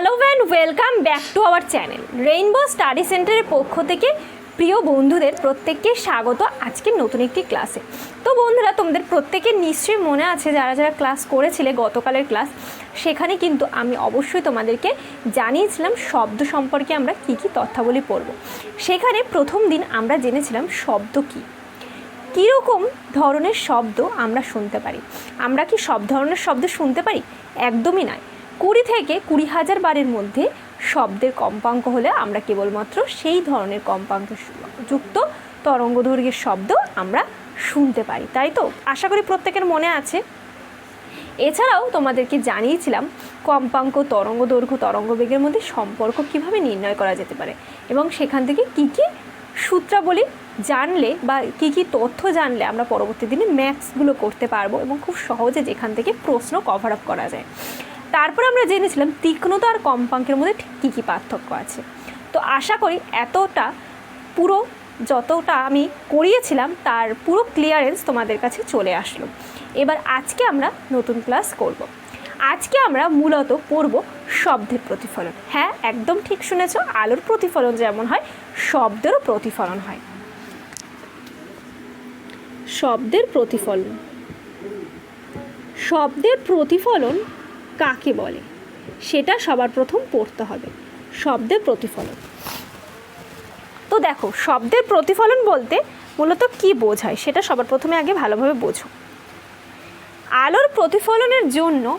Hello and welcome back to our channel. Rainbow study সেন্টারের পক্ষ থেকে প্রিয় বন্ধুদের প্রত্যেককে স্বাগত আজকের নতুন একটি ক্লাসে। তো বন্ধুরা, তোমাদের প্রত্যেকের নিশ্চয়ই মনে আছে যারা যারা ক্লাস করেছিলে গতকালের ক্লাস, সেখানে কিন্তু আমি অবশ্যই তোমাদেরকে জানিয়েছিলাম শব্দ সম্পর্কে আমরা কী কী তথ্যাবলী পড়ব। সেখানে প্রথম দিন আমরা জেনেছিলাম শব্দ কী। কীরকম ধরনের শব্দ আমরা শুনতে পারি? আমরা কি সব ধরনের শব্দ শুনতে পারি? একদমই নয়। কুড়ি থেকে কুড়ি হাজার বারের মধ্যে শব্দের কম্পাঙ্ক হলে আমরা কেবলমাত্র সেই ধরনের কম্পাঙ্ক যুক্ত তরঙ্গদৈর্ঘ্যের শব্দ আমরা শুনতে পারি, তাই তো? আশা করি প্রত্যেকের মনে আছে। এছাড়াও তোমাদেরকে জানিয়েছিলাম কম্পাঙ্ক তরঙ্গ দৈর্ঘ্য তরঙ্গ বেগের মধ্যে সম্পর্ক কীভাবে নির্ণয় করা যেতে পারে এবং সেখান থেকে কি কি সূত্রাবলী জানলে বা কি কি তথ্য জানলে আমরা পরবর্তী দিনে ম্যাথসগুলো করতে পারব এবং খুব সহজে যেখান থেকে প্রশ্ন কভার আপ করা যায়। তারপর আমরা জেনেছিলাম তীক্ষ্ণতা আর কম্পাঙ্কের মধ্যে ঠিক কী কী পার্থক্য আছে। তো আশা করি এতটা পুরো যতটা আমি করিয়েছিলাম, তার পুরো ক্লিয়ারেন্স তোমাদের কাছে চলে আসলো। এবার আজকে আমরা নতুন ক্লাস করব। আজকে আমরা মূলত পড়ব শব্দের প্রতিফলন। হ্যাঁ একদম ঠিক শুনেছ, আলোর প্রতিফলন যেমন হয়, শব্দেরও প্রতিফলন হয়। শব্দের প্রতিফলন। শব্দের প্রতিফলন কাকে বলে? সেটা সবার প্রথম পড়তে হবে। শব্দের প্রতিফলন। তো দেখো, শব্দের প্রতিফলন বলতে মূলত কি বোঝায় সেটা সবার প্রথমে আগে ভালোভাবে বোঝো। আলোর প্রতিফলনের জন্য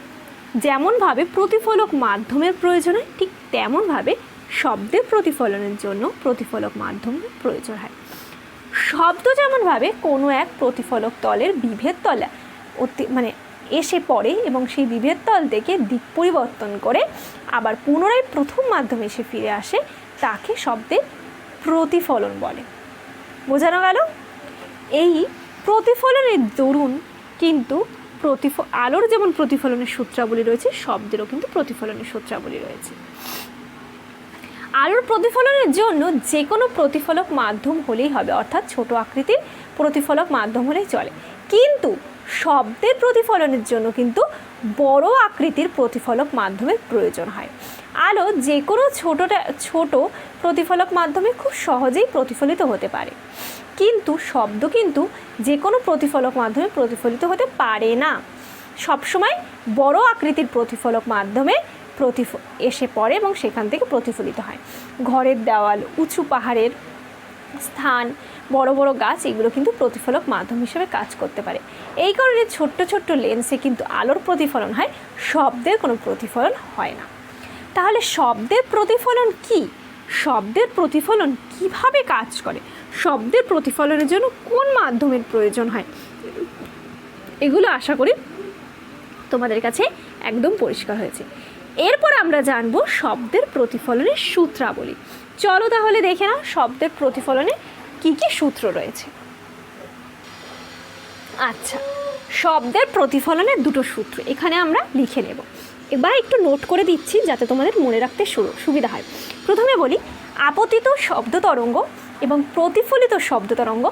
যেমনভাবে প্রতিফলক মাধ্যমের প্রয়োজন হয় ঠিক তেমনভাবে শব্দের প্রতিফলনের জন্য প্রতিফলক মাধ্যমের প্রয়োজন হয়। শব্দ যেমনভাবে কোনো এক প্রতিফলক তলের বিভেদ তলা অতি মানে এসে পড়ে এবং সেই বিভেদ তল থেকে দিক পরিবর্তন করে আবার পুনরায় প্রথম মাধ্যমে এসে ফিরে আসে, তাকে শব্দের প্রতিফলন বলে। বোঝানো গেল? এই প্রতিফলনের দরুন কিন্তু প্রতিফ, আলোর যেমন প্রতিফলনের সূত্রাবলী রয়েছে, শব্দেরও কিন্তু প্রতিফলনের সূত্রাবলী রয়েছে। আলোর প্রতিফলনের জন্য যে কোনো প্রতিফলক মাধ্যম হলেই হবে, অর্থাৎ ছোট আকৃতির প্রতিফলক মাধ্যম হলেই চলে। কিন্তু শব্দের প্রতিফলনের জন্য কিন্তু বড় আকৃতির প্রতিফলক মাধ্যমের প্রয়োজন হয়। আলো যে কোনো ছোটোটা, ছোট প্রতিফলক মাধ্যমে খুব সহজেই প্রতিফলিত হতে পারে। কিন্তু শব্দ কিন্তু যে কোনো প্রতিফলক মাধ্যমে প্রতিফলিত হতে পারে না। সবসময় বড় আকৃতির প্রতিফলক মাধ্যমে প্রতিফ, এসে পড়ে এবং সেখান থেকে প্রতিফলিত হয়। ঘরের দেওয়াল, উঁচু পাহাড়ের স্থান, বড় বড় গাছ, এগুলো কিন্তু প্রতিফলক মাধ্যম হিসেবে কাজ করতে পারে। এই কারণে ছোট্ট ছোট্ট লেন্সে কিন্তু আলোর প্রতিফলন হয়, শব্দের কোনো প্রতিফলন হয় না। তাহলে শব্দের প্রতিফলন কি? শব্দের প্রতিফলন কীভাবে কাজ করে? শব্দের প্রতিফলনের জন্য কোন মাধ্যমের প্রয়োজন হয়? এগুলো আশা করি তোমাদের কাছে একদম পরিষ্কার হয়েছে। এরপর আমরা জানব শব্দের প্রতিফলনের সূত্রাবলী। চলো তাহলে দেখে নাও শব্দের প্রতিফলনে কি কি সূত্র রয়েছে। আচ্ছা শব্দের প্রতিফলনের দুটো সূত্র এখানে আমরা লিখে নেব। এবার একটু নোট করে দিচ্ছি যাতে তোমাদের মনে রাখতে সুবিধা হয়। প্রথমে বলি, আপতিত শব্দ তরঙ্গ এবং প্রতিফলিত শব্দ তরঙ্গ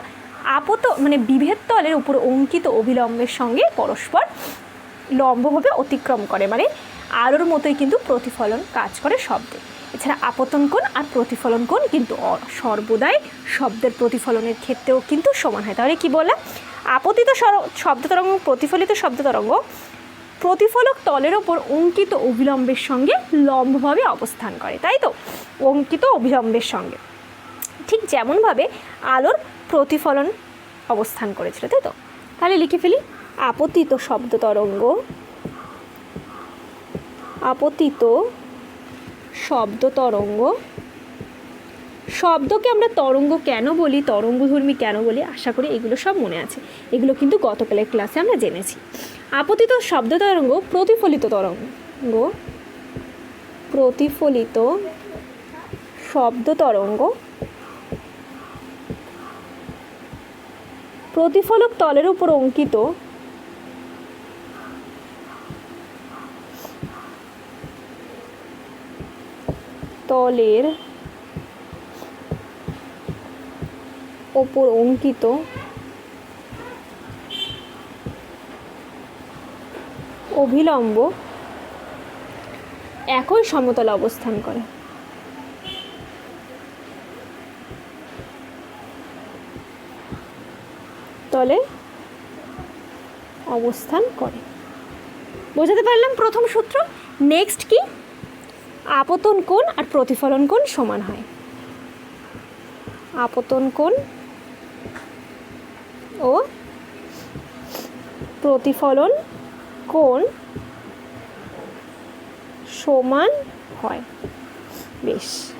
আপত মানে বিভেদ তলের উপর অঙ্কিত অবিলম্বের সঙ্গে পরস্পর লম্বভাবে অতিক্রম করে। মানে আলোর মতোই কিন্তু প্রতিফলন কাজ করে শব্দে। এছাড়া আপতন কোণ আর প্রতিফলন কোণ কিন্তু সর্বদাই শব্দের প্রতিফলনের ক্ষেত্রেও কিন্তু সমান হয়। তাহলে কি বললাম? আপতিত শব্দ তরঙ্গ, প্রতিফলিত শব্দ তরঙ্গ প্রতিফলক তলের ওপর অঙ্কিত অবিলম্বের সঙ্গে লম্বভাবে অবস্থান করে, তাই তো? অঙ্কিত অবিলম্বের সঙ্গে। ঠিক যেমনভাবে আলোর প্রতিফলন অবস্থান করেছিল, তাই তো? তাহলে লিখে ফেলি। আপতিত শব্দ তরঙ্গ, আপতিত শব্দ তরঙ্গ। শব্দকে আমরা তরঙ্গ কেন বলি, তরঙ্গধর্মী কেন বলি, আশা করি এগুলো সব মনে আছে। এগুলো কিন্তু গতকালের ক্লাসে আমরা জেনেছি। আপতিত শব্দ তরঙ্গ প্রতিফলিত তরঙ্গ। প্রতিফলিত শব্দ তরঙ্গ। প্রতিফলক তলের উপর অঙ্কিত তলের ওপর অঙ্কিত অভিলম্ব একই সমতলে অবস্থান করে। তলে অবস্থান করে। বোঝাতে পারলাম প্রথম সূত্র? নেক্সট কি? আপতন কোণ আর প্রতিফলন কোণ সমান হয়। আপতন কোণ ও প্রতিফলন কোণ সমান হয়। বেশ।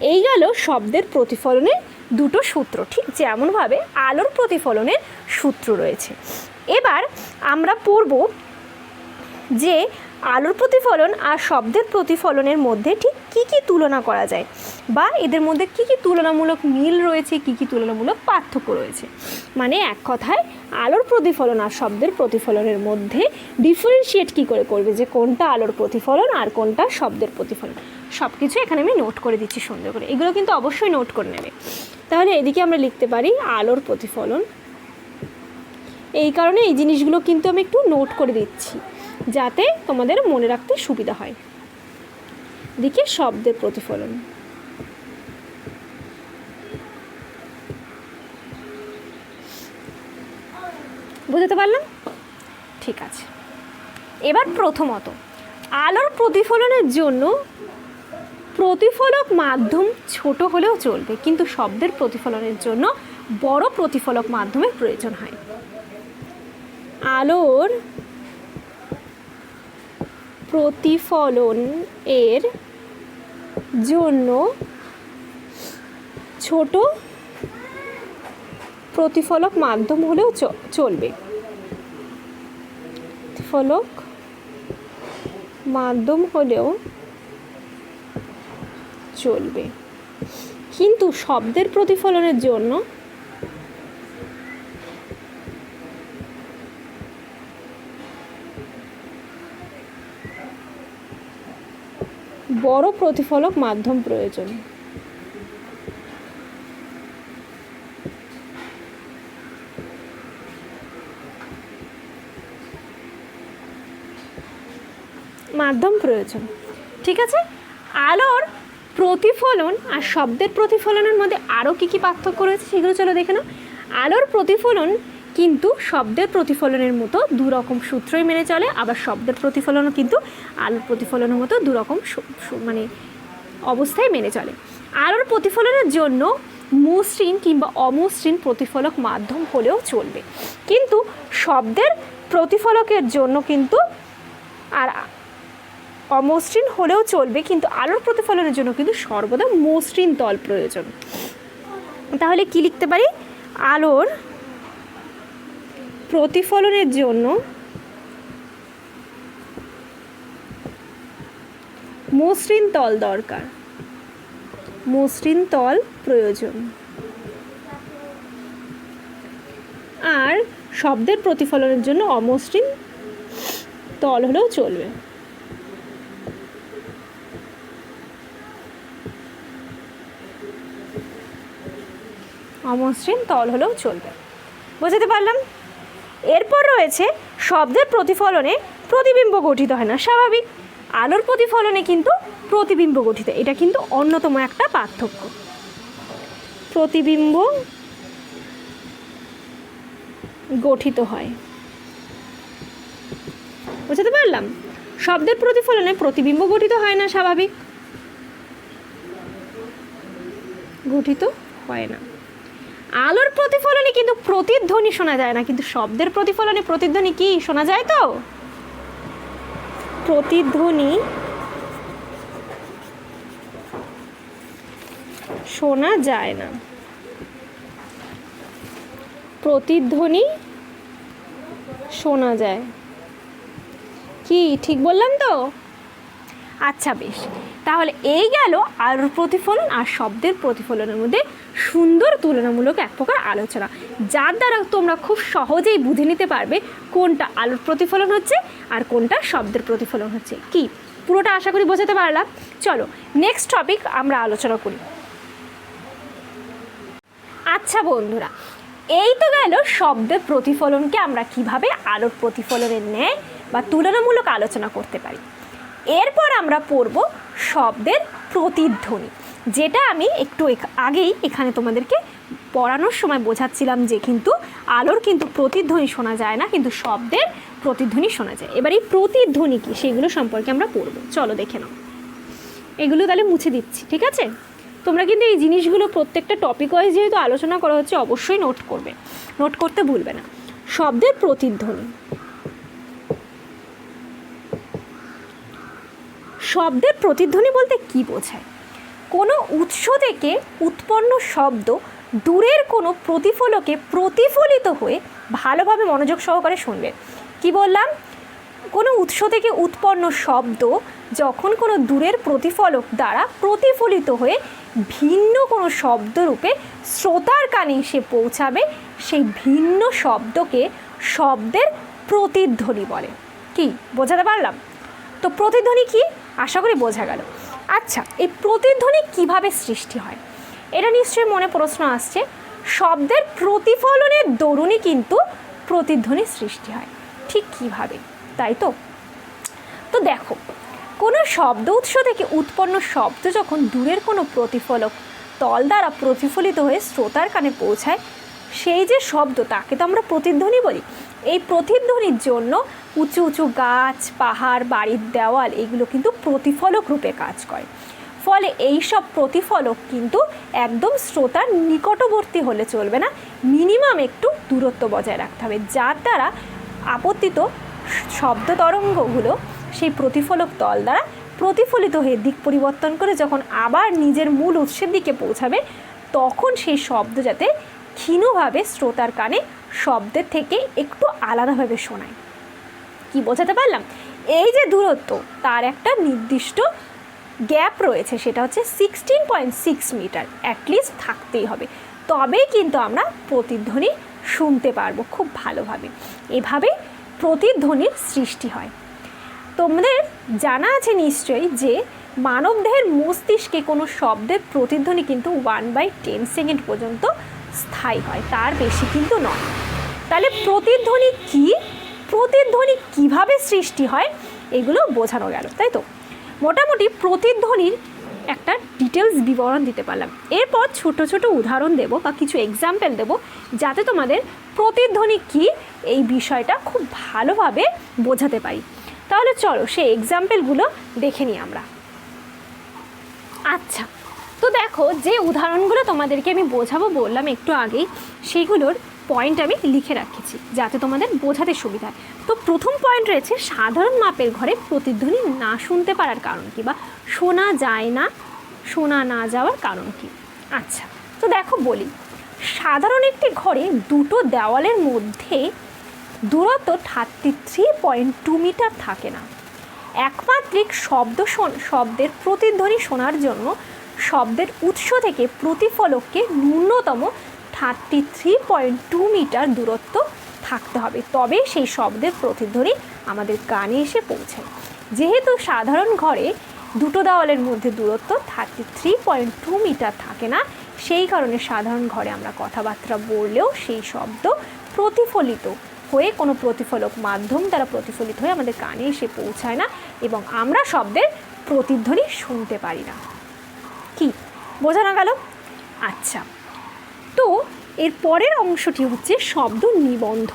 এই গেল শব্দের প্রতিফলনের দুটো সূত্র, ঠিক যেমনভাবে আলোর প্রতিফলনের সূত্র রয়েছে। এবার আমরা পড়ব যে আলোর প্রতিফলন আর শব্দের প্রতিফলনের মধ্যে ঠিক কী কী তুলনা করা যায়? বা এদের মধ্যে কী কী তুলনামূলক মিল রয়েছে, কী কী তুলনামূলক পার্থক্য রয়েছে? মানে এক কথায়, আলোর প্রতিফলন আর শব্দের প্রতিফলনের মধ্যে ডিফারেন্সিয়েট কী করে করবে? যে কোনটা আলোর প্রতিফলন আর কোনটা শব্দের প্রতিফলন? সব কিছু এখানে আমি নোট করে দিচ্ছি সুন্দর করে। এগুলো কিন্তু অবশ্যই নোট করে নেবে। তাহলে এদিকে আমরা লিখতে পারি আলোর প্রতিফলন। এই কারণে এই জিনিসগুলো কিন্তু আমি একটু নোট করে দিচ্ছি। যাতে তোমাদের মনে রাখতে সুবিধা হয়। দিকে শব্দের প্রতিফলন। বুঝতে পারলাম? ঠিক আছে। এবার প্রথমত, আলোর প্রতিফলনের জন্য প্রতিফলক মাধ্যম ছোট হলেও চলবে, কিন্তু শব্দের প্রতিফলনের জন্য বড় প্রতিফলক মাধ্যমের প্রয়োজন হয়। আলোর প্রতিফলন এর জন্য ছোট প্রতিফলক মাধ্যম হলেও চলবে। প্রতিফলক মাধ্যম হলেও চলবে। কিন্তু শব্দের প্রতিফলনের জন্য বড় প্রতিফলক মাধ্যম প্রয়োজন। মাধ্যম প্রয়োজন। ঠিক আছে? আলোর প্রতিফলন আর শব্দের প্রতিফলনের মধ্যে আরও কী কী পার্থক্য রয়েছে সেগুলো চলো দেখে নাও। আলোর প্রতিফলন কিন্তু শব্দের প্রতিফলনের মতো দু রকম সূত্রই মেনে চলে, আবার শব্দের প্রতিফলনও কিন্তু আলোর প্রতিফলনের মতো দু রকম সু- সু- মানে অবস্থায় মেনে চলে। আলোর প্রতিফলনের জন্য মসৃণ কিংবা অমসৃণ প্রতিফলক মাধ্যম হলেও চলবে। কিন্তু শব্দের প্রতিফলকের জন্য কিন্তু আর অমসৃণ হলেও চলবে, কিন্তু আলোর প্রতিফলনের জন্য কিন্তু সর্বদা মসৃণ তল প্রয়োজন। তাহলে কি লিখতে পারি? আলোর প্রতিফলনের জন্য মসৃণ তল দরকার। মসৃণ তল প্রয়োজন। আর শব্দের প্রতিফলনের জন্য অমসৃণ তল হলেও চলবে। অমসৃণ তল হলেও চলবে। বুঝতে পারলাম? এরপর রয়েছে শব্দের প্রতিফলনে প্রতিবিম্ব গঠিত হয় না, স্বাভাবিক। আলোর প্রতিফলনে কিন্তু প্রতিবিম্ব গঠিত, এটা কিন্তু অন্যতম একটা পার্থক্য। প্রতিবিম্ব গঠিত হয়। বুঝতে পারলাম? শব্দের প্রতিফলনে প্রতিবিম্ব গঠিত হয় না, স্বাভাবিক। গঠিত হয় না। আলোর প্রতিফলনে কিন্তু প্রতিধ্বনি শোনা যায় না, কিন্তু শব্দের প্রতিফলনে প্রতিধ্বনি কি? শোনা যায় তো? প্রতিধ্বনি শোনা যায় না। প্রতিধ্বনি শোনা যায়। কি? ঠিক বললাম তো? আচ্ছা বেশ। তাহলে এই গেল আলোর প্রতিফলন আর শব্দের প্রতিফলনের মধ্যে সুন্দর তুলনামূলক এক প্রকার আলোচনা। যার দ্বারা তোমরা খুব সহজেই বুঝে নিতে পারবে কোনটা আলোর প্রতিফলন হচ্ছে আর কোনটা শব্দের প্রতিফলন হচ্ছে। কি? পুরোটা আশা করি বোঝাতে পারলাম। চলো নেক্সট টপিক আমরা আলোচনা করি। আচ্ছা বন্ধুরা, এই তো গেল শব্দের প্রতিফলনকে আমরা কীভাবে আলোর প্রতিফলনের ন্যায় বা তুলনামূলক আলোচনা করতে পারি। এরপর আমরা পড়ব শব্দের প্রতিধ্বনি, যেটা আমি একটু আগেই এখানে তোমাদেরকে পড়ানোর সময় বোঝাচ্ছিলাম যে কিন্তু আলোর কিন্তু প্রতিধ্বনি শোনা যায় না, কিন্তু শব্দের প্রতিধ্বনি শোনা যায়। এবার এই প্রতিধ্বনি কী, সেগুলো সম্পর্কে আমরা পড়ব। চলো দেখে নাও। এগুলো তাহলে মুছে দিচ্ছি, ঠিক আছে? তোমরা কিন্তু এই জিনিসগুলো প্রত্যেকটা টপিক ওয়াইজ যেহেতু আলোচনা করা হচ্ছে, অবশ্যই নোট করবে। নোট করতে ভুলবে না। শব্দের প্রতিধ্বনি। শব্দের প্রতিধ্বনি বলতে কি বোঝায়? কোনো উৎস থেকে উৎপন্ন শব্দ দূরের কোনো প্রতিফলকে প্রতিফলিত হয়ে ভালোভাবে মনোযোগ সহকারে শুনবে। কি বললাম? কোনো উৎস থেকে উৎপন্ন শব্দ যখন কোনো দূরের প্রতিফলক দ্বারা প্রতিফলিত হয়ে ভিন্ন কোনো শব্দরূপে শ্রোতার কানে এসে পৌঁছাবে, সেই ভিন্ন শব্দকে শব্দের প্রতিধ্বনি বলে। কি? বোঝাতে পারলাম? তো প্রতিধ্বনি কি? আশা করি বোঝা গেল। আচ্ছা এই প্রতিধ্বনি কীভাবে সৃষ্টি হয়? এটা নিশ্চয়ই মনে প্রশ্ন আসছে। শব্দের প্রতিফলনের দরুনই কিন্তু প্রতিধ্বনি সৃষ্টি হয়। ঠিক কীভাবে? তাই তো? তো দেখো, কোনো শব্দ উৎস থেকে উৎপন্ন শব্দ যখন দূরের কোনো প্রতিফলক তল দ্বারা প্রতিফলিত হয়ে শ্রোতার কানে পৌঁছায়, সেই যে শব্দ, তাকে তো আমরা প্রতিধ্বনি বলি। এই প্রতিধ্বনির জন্য উঁচু উঁচু গাছ, পাহাড়, বাড়ির দেওয়াল, এগুলো কিন্তু প্রতিফলক রূপে কাজ করে। ফলে এই সব প্রতিফলক কিন্তু একদম শ্রোতার নিকটবর্তী হলে চলবে না, মিনিমাম একটু দূরত্ব বজায় রাখতে হবে। যার দ্বারা আপত্তিত শব্দ তরঙ্গগুলো সেই প্রতিফলক তল দ্বারা প্রতিফলিত হয়ে দিক পরিবর্তন করে যখন আবার নিজের মূল উৎসের দিকে পৌঁছাবে, তখন সেই শব্দ যাতে ক্ষীণভাবে শ্রোতার কানে শব্দের থেকে একটু আলাদাভাবে শোনায়। কি বোঝাতে পারলাম? এই যে দূরত্ব, তার একটা নির্দিষ্ট গ্যাপ রয়েছে, সেটা হচ্ছে sixteen point six meter at least থাকতেই হবে। তবেই কিন্তু আমরা প্রতিধ্বনি শুনতে পারব খুব ভালোভাবে। এভাবে প্রতিধ্বনির সৃষ্টি হয়। তোমাদের জানা আছে নিশ্চয়ই যে মানবদেহের মস্তিষ্কে কোনো শব্দের প্রতিধ্বনি কিন্তু ওয়ান বাই টেন সেকেন্ড পর্যন্ত স্থায়ী হয়, তার বেশি কিন্তু নয়। তাহলে প্রতিধ্বনি কি? প্রতিধ্বনি কীভাবে সৃষ্টি হয়? এগুলো বোঝানো গেল, তাই তো? মোটামুটি প্রতিধ্বনির একটা ডিটেলস বিবরণ দিতে পারলাম। এরপর ছোট ছোট উদাহরণ দেব বা কিছু এক্সাম্পল দেব, যাতে তোমাদের প্রতিধ্বনি কি এই বিষয়টা খুব ভালোভাবে বোঝাতে পারি। তাহলে চলো সেই এক্সাম্পলগুলো দেখে নিই আমরা। আচ্ছা তো দেখো, যে উদাহরণগুলো তোমাদেরকে আমি বোঝাবো বললাম একটু আগেই সেগুলোর পয়েন্ট আমি লিখে রাখেছি, যাতে তোমাদের বোঝাতে সুবিধা হয়। তো প্রথম পয়েন্ট রয়েছে, সাধারণ মাপের ঘরে প্রতিধ্বনি না শুনতে পারার কারণ কি বা শোনা যায় না, শোনা না যাওয়ার কারণ কি? আচ্ছা তো দেখো বলি, সাধারণ একটি ঘরে দুটো দেওয়ালের মধ্যে দূরত্ব thirty three point two meter থাকে না। একমাত্রিক শব্দ শব্দের প্রতিধ্বনি শোনার জন্য শব্দের উৎস থেকে প্রতিফলককে ন্যূনতম thirty three point two meter দূরত্ব থাকতে হবে। তবে সেই শব্দের প্রতিধ্বনি আমাদের কানে এসে পৌঁছায়। যেহেতু সাধারণ ঘরে দুটো দেওয়ালের মধ্যে দূরত্ব thirty three point two meter থাকে না, সেই কারণে সাধারণ ঘরে আমরা কথাবার্তা বললেও সেই শব্দ প্রতিফলিত হয়ে কোনো প্রতিফলক মাধ্যম দ্বারা প্রতিফলিত হয়ে আমাদের কানে এসে পৌঁছায় না এবং আমরা শব্দের প্রতিধ্বনি শুনতে পারি না। কি? বোঝানো গেল? আচ্ছা। তো এর পরের অংশটি হচ্ছে শব্দ নিবন্ধ।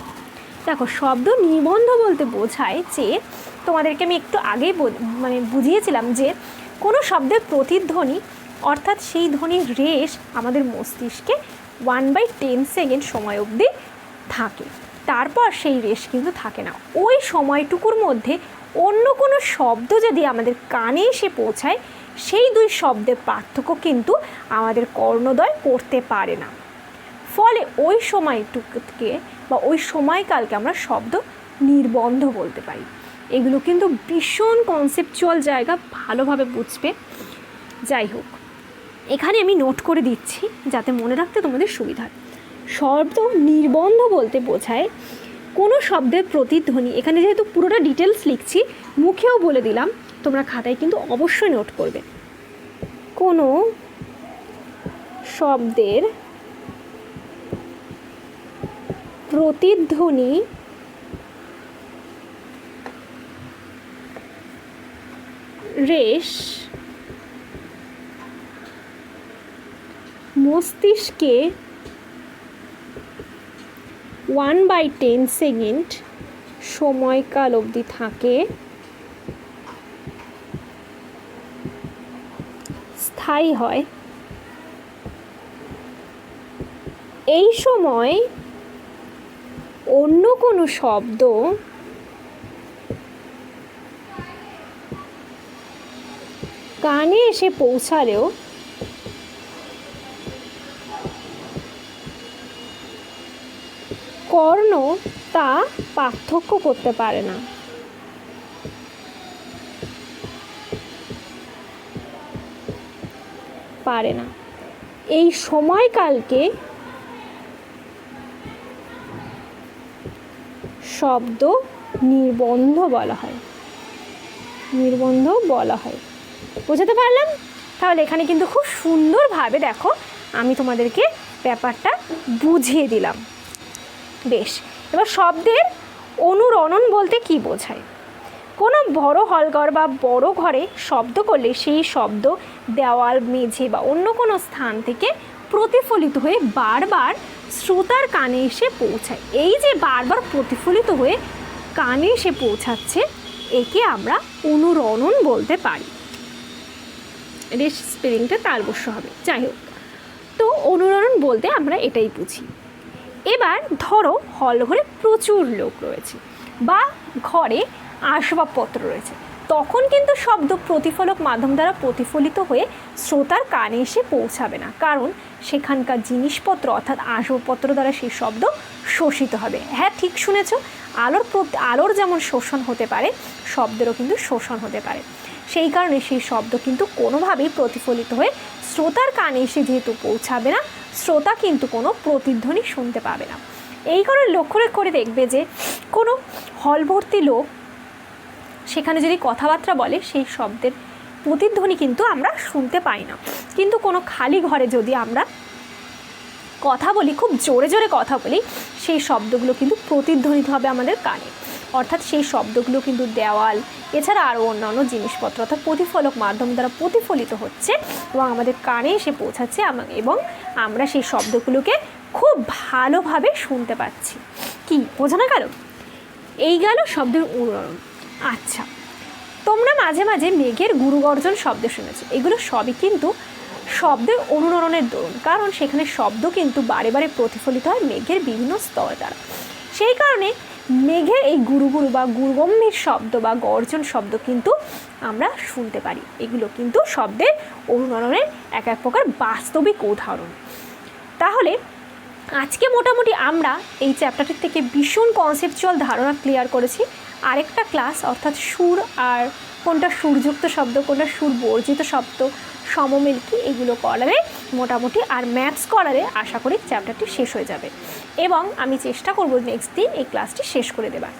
দেখো, শব্দ নিবন্ধ বলতে বোঝায় যে তোমাদেরকে আমি একটু আগেই মানে বুঝিয়েছিলাম যে কোনো শব্দের প্রতিধ্বনি, অর্থাৎ সেই ধ্বনির রেশ আমাদের মস্তিষ্কে ওয়ান বাই টেন সেকেন্ড সময় অবধি থাকে। তারপর সেই রেশ কিন্তু থাকে না। ওই সময়টুকুর মধ্যে অন্য কোনো শব্দ যদি আমাদের কানে এসে পৌঁছায় সেই দুই শব্দের পার্থক্য কিন্তু আমাদের কর্ণদয় করতে পারে না। ফলে ওই সময়টুকুকে বা ওই সময়কালকে আমরা শব্দ নির্বন্ধ বলতে পারি। এগুলো কিন্তু ভীষণ কনসেপচুয়াল জায়গা, ভালোভাবে বুঝবে। যাই হোক, এখানে আমি নোট করে দিচ্ছি যাতে মনে রাখতে তোমাদের সুবিধা হয়। শব্দ নির্বন্ধ বলতে বোঝায় কোনো শব্দের প্রতিধ্বনি। এখানে যেহেতু পুরোটা ডিটেলস লিখছি, মুখেও বলে দিলাম তোমরা খাতায় কিন্তু অবশ্যই নোট করবে। কোনো শব্দের প্রতিধ্বনি রেশ মস্তিষ্কে ওয়ান বাই টেন সেকেন্ড সময়কাল অবধি থাকে। স্থায়ী হয়। এই সময় অন্য কোনো শব্দ কানে এসে পৌঁছালেও কর্ণ তা পার্থক্য করতে পারে না। পারে না। এই সময়কালকে শব্দ নির্বন্ধ বলা হয়। নির্বন্ধ বলা হয়। বোঝাতে পারলাম? তাহলে এখানে কিন্তু খুব সুন্দরভাবে দেখো আমি তোমাদেরকে ব্যাপারটা বুঝিয়ে দিলাম। বেশ, এবার শব্দের অনুরণন বলতে কি বোঝায়? কোনো বড় হলঘর বা বড় ঘরে শব্দ করলে সেই শব্দ দেওয়াল, মেঝে বা অন্য কোনো স্থান থেকে প্রতিফলিত হয়ে বারবার শ্রোতার কানে এসে পৌঁছায়। এই যে বারবার প্রতিফলিত হয়ে কানে এসে পৌঁছাচ্ছে, একে আমরা অনুরণন বলতে পারি। রেশ স্পেলিংটা তালবস্য হবে। যাই হোক, তো অনুরণন বলতে আমরা এটাই বুঝি। এবার ধরো হল ঘরে প্রচুর লোক রয়েছে বা ঘরে আসবাবপত্র রয়েছে। তখন কিন্তু শব্দ প্রতিফলক মাধ্যম দ্বারা প্রতিফলিত হয়ে শ্রোতার কানে এসে পৌঁছাবে না। কারণ সেখানকার জিনিসপত্র অর্থাৎ আসবাবপত্র দ্বারা সেই শব্দ শোষিত হবে। হ্যাঁ ঠিক শুনেছ? আলোর আলোর যেমন শোষণ হতে পারে, শব্দেরও কিন্তু শোষণ হতে পারে। সেই কারণে সেই শব্দ কিন্তু কোনোভাবেই প্রতিফলিত হয়ে শ্রোতার কানে এসে যেহেতু পৌঁছাবে না, শ্রোতা কিন্তু কোনো প্রতিধ্বনি শুনতে পাবে না। এই কারণে লক্ষ্য করে দেখবে যে কোনো হল ভর্তি লোক সেখানে যদি কথাবার্তা বলে, সেই শব্দের প্রতিধ্বনি কিন্তু আমরা শুনতে পাই না। কিন্তু কোনো খালি ঘরে যদি আমরা কথা বলি, খুব জোরে জোরে কথা বলি, সেই শব্দগুলো কিন্তু প্রতিধ্বনিত হবে আমাদের কানে। অর্থাৎ সেই শব্দগুলো কিন্তু দেওয়াল, এছাড়া আরও অন্যান্য জিনিসপত্র, অর্থাৎ প্রতিফলক মাধ্যম দ্বারা প্রতিফলিত হচ্ছে এবং আমাদের কানে এসে পৌঁছাচ্ছে এবং আমরা সেই শব্দগুলোকে খুব ভালোভাবে শুনতে পাচ্ছি। কি? বোঝানো গেল? এই গেল শব্দের উদাহরণ। আচ্ছা। তোমরা মাঝে মাঝে মেঘের গুরুগর্জন শব্দ শুনেছো। এগুলো সবই কিন্তু শব্দের অনুরণনের দরুন, কারণ সেখানে শব্দ কিন্তু বারে বারে প্রতিফলিত হয় মেঘের বিভিন্ন স্তর দ্বারা। সেই কারণে মেঘের এই গুরু গুরু বা গুরুগম্ভীর শব্দ বা গর্জন শব্দ কিন্তু আমরা শুনতে পারি। এগুলো কিন্তু শব্দের অনুরণনের এক এক প্রকার বাস্তবিক উদাহরণ। তাহলে আজকে মোটামুটি আমরা এই চ্যাপ্টারটির থেকে ভীষণ কনসেপচুয়াল ধারণা ক্লিয়ার করেছি। আরেকটা ক্লাস, অর্থাৎ সুর আর কোনটা সুরযুক্ত শব্দ, কোনটা সুর বর্জিত শব্দ সমমিল কি এগুলো করালে মোটামুটি আর ম্যাথস করালে আশা করি চ্যাপ্টারটি শেষ হয়ে যাবে। এবং আমি চেষ্টা করব নেক্সট দিন এই ক্লাসটি শেষ করে দেবার।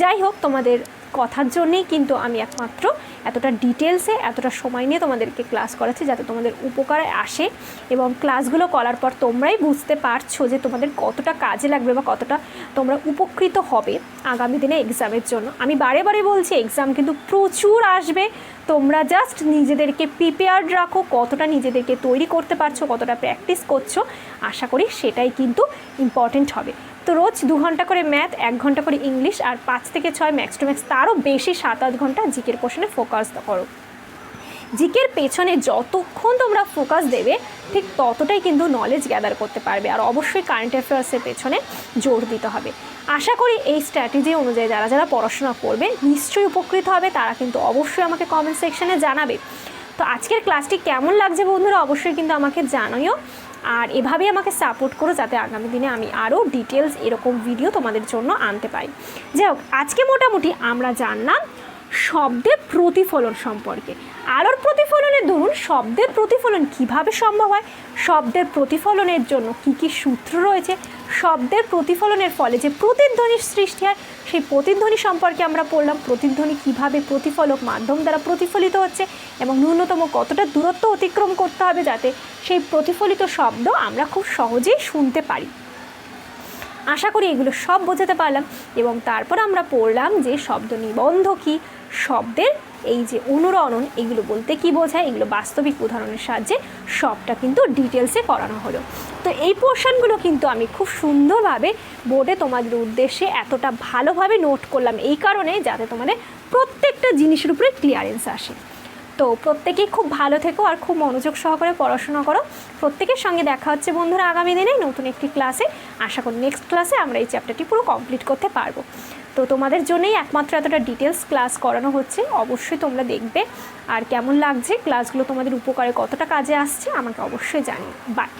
যাই হোক, তোমাদের কথার জন্যেই কিন্তু আমি একমাত্র এতটা ডিটেলসে, এতটা সময় নিয়ে তোমাদেরকে ক্লাস করাচ্ছি যাতে তোমাদের উপকারে আসে এবং ক্লাসগুলো করার পর তোমরাই বুঝতে পারছ যে তোমাদের কতটা কাজে লাগবে বা কতটা তোমরা উপকৃত হবে আগামী দিনে এক্সামের জন্য। আমি বারে বারে বলছি, এক্সাম কিন্তু প্রচুর আসবে। তোমরা জাস্ট নিজেদেরকে প্রিপেয়ার্ড রাখো, কতটা নিজেদেরকে তৈরি করতে পারছ, কতটা প্র্যাকটিস করছ। আশা করি সেটাই কিন্তু ইম্পর্টেন্ট হবে। তো রোজ দু ঘণ্টা করে ম্যাথ, এক ঘণ্টা করে ইংলিশ আর পাঁচ থেকে ছয় ম্যাক্স টু ম্যাক্স, তারও বেশি সাত আট ঘণ্টা জিকের পোর্শনে ফোকাস করো। জিকের পেছনে যতক্ষণ তোমরা ফোকাস দেবে, ঠিক ততটাই কিন্তু নলেজ গ্যাদার করতে পারবে আর অবশ্যই কারেন্ট অ্যাফেয়ার্সের পেছনে জোর দিতে হবে। আশা করি এই স্ট্র্যাটেজি অনুযায়ী যারা যারা পড়াশোনা করবে, নিশ্চয়ই উপকৃত হবে, তারা কিন্তু অবশ্যই আমাকে কমেন্ট সেকশানে জানাবে। তো আজকের ক্লাসটি কেমন লাগছে বন্ধুরা, অবশ্যই কিন্তু আমাকে জানাইও। আর এভাবে আমাকে সাপোর্ট করো যাতে আগামী দিনে আমি আরও ডিটেলস এরকম ভিডিও তোমাদের জন্য আনতে পারি। যাই হোক, আজকে মোটামুটি আমরা জানলাম শব্দের প্রতিফলন সম্পর্কে। আলোর প্রতিফলনের ধরুন, শব্দের প্রতিফলন কীভাবে সম্ভব হয়? শব্দের প্রতিফলনের জন্য কি কি সূত্র রয়েছে? শব্দের প্রতিফলনের ফলে যে প্রতিধ্বনির সৃষ্টি হয়, সেই প্রতিধ্বনি সম্পর্কে আমরা পড়লাম। প্রতিধ্বনি কীভাবে প্রতিফলক মাধ্যম দ্বারা প্রতিফলিত হচ্ছে এবং ন্যূনতম কতটা দূরত্ব অতিক্রম করতে হবে যাতে সেই প্রতিফলিত শব্দ আমরা খুব সহজেই শুনতে পারি। আশা করি এগুলো সব বোঝাতে পারলাম এবং তারপর আমরা পড়লাম যে শব্দ নিবন্ধ কী? শব্দের এই যে অনুরণন, এগুলো বলতে কি বোঝায়? এগুলো বাস্তবিক উদাহরণের সাহায্যে সবটা কিন্তু ডিটেলসে করানো হলো। তো এই পোর্শনগুলো কিন্তু আমি খুব সুন্দরভাবে বোর্ডে তোমাদের উদ্দেশ্যে এতটা ভালোভাবে নোট করলাম এই কারণে যাতে তোমাদের প্রত্যেকটা জিনিসের উপরে ক্লিয়ারেন্স আসে। তো প্রত্যেকেই খুব ভালো থেকো আর খুব মনোযোগ সহকারে পড়াশোনা করো। প্রত্যেকের সঙ্গে দেখা হচ্ছে বন্ধুরা আগামী দিনে নতুন একটি ক্লাসে আশা করি নেক্সট ক্লাসে আমরা এই চ্যাপ্টারটি পুরো কমপ্লিট করতে পারব। তো তোমাদের জন্যই একমাত্র এতটা ডিটেলস ক্লাস করানো হচ্ছে। অবশ্যই তোমরা দেখবে। আর কেমন লাগছে? ক্লাসগুলো তোমাদের উপকারে কতটা কাজে আসছে? আমাকে অবশ্যই জানিও। বাই